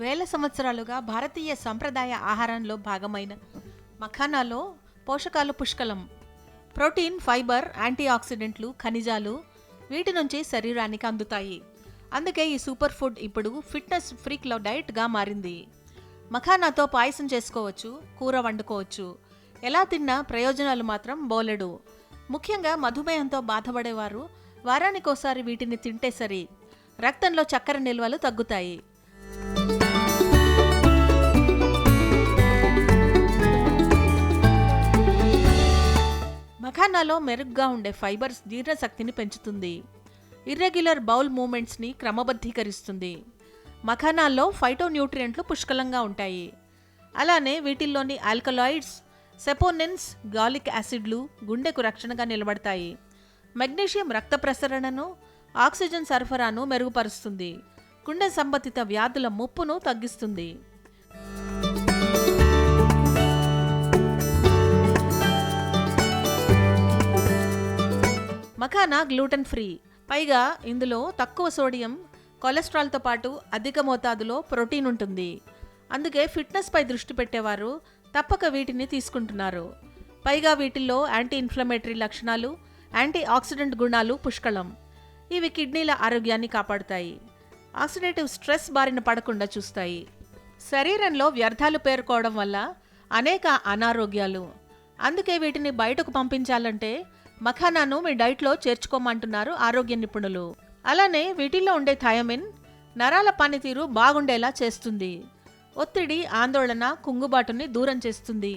వేల సంవత్సరాలుగా భారతీయ సంప్రదాయ ఆహారంలో భాగమైన మఖానాలో పోషకాలు పుష్కలం. ప్రోటీన్ ఫైబర్ యాంటీ ఆక్సిడెంట్లు ఖనిజాలు వీటి నుంచి శరీరానికి అందుతాయి. అందుకే ఈ సూపర్ ఫుడ్ ఇప్పుడు ఫిట్నెస్ ఫ్రీక్లో డైట్గా మారింది. మఖానాతో పాయసం చేసుకోవచ్చు కూర వండుకోవచ్చు. ఎలా తిన్నా ప్రయోజనాలు మాత్రం బోలెడు. ముఖ్యంగా మధుమేహంతో బాధపడేవారు వారానికోసారి వీటిని తింటే సరి. రక్తంలో చక్కెర నిల్వలు తగ్గుతాయి. మఖానాలో మెరుగ్గా ఉండే ఫైబర్స్ జీర్ణశక్తిని పెంచుతుంది. Irregular bowl మూమెంట్స్ని క్రమబద్ధీకరిస్తుంది. మఖానాల్లో ఫైటోన్యూట్రియంట్లు పుష్కలంగా ఉంటాయి. అలానే వీటిల్లోని ఆల్కలాయిడ్స్ సెపోనిన్స్ గాలిక్ యాసిడ్లు గుండెకు రక్షణగా నిలబడతాయి. మెగ్నీషియం రక్త ప్రసరణను ఆక్సిజన్ సరఫరాను మెరుగుపరుస్తుంది. గుండె సంబంధిత వ్యాధుల ముప్పును తగ్గిస్తుంది. Makhana gluten free. పైగా ఇందులో తక్కువ సోడియం కొలెస్ట్రాల్తో పాటు అధిక మోతాదులో ప్రోటీన్ ఉంటుంది. అందుకే ఫిట్నెస్పై దృష్టి పెట్టేవారు తప్పక వీటిని తీసుకుంటున్నారు. పైగా వీటిల్లో యాంటీ ఇన్ఫ్లమేటరీ లక్షణాలు యాంటీ ఆక్సిడెంట్ గుణాలు పుష్కళం ఇవి కిడ్నీల ఆరోగ్యాన్ని కాపాడుతాయి. ఆక్సిడేటివ్ స్ట్రెస్ బారిన పడకుండా చూస్తాయి. శరీరంలో వ్యర్థాలు పేరుకోవడం వల్ల అనేక అనారోగ్యాలు. అందుకే వీటిని బయటకు పంపించాలంటే మఖానాను మీ డైట్లో చేర్చుకోమంటున్నారు ఆరోగ్య నిపుణులు. అలానే వీటిల్లో ఉండే థయమిన్ నరాల పనితీరు బాగుండేలా చేస్తుంది. ఒత్తిడి ఆందోళన కుంగుబాటుని దూరం చేస్తుంది.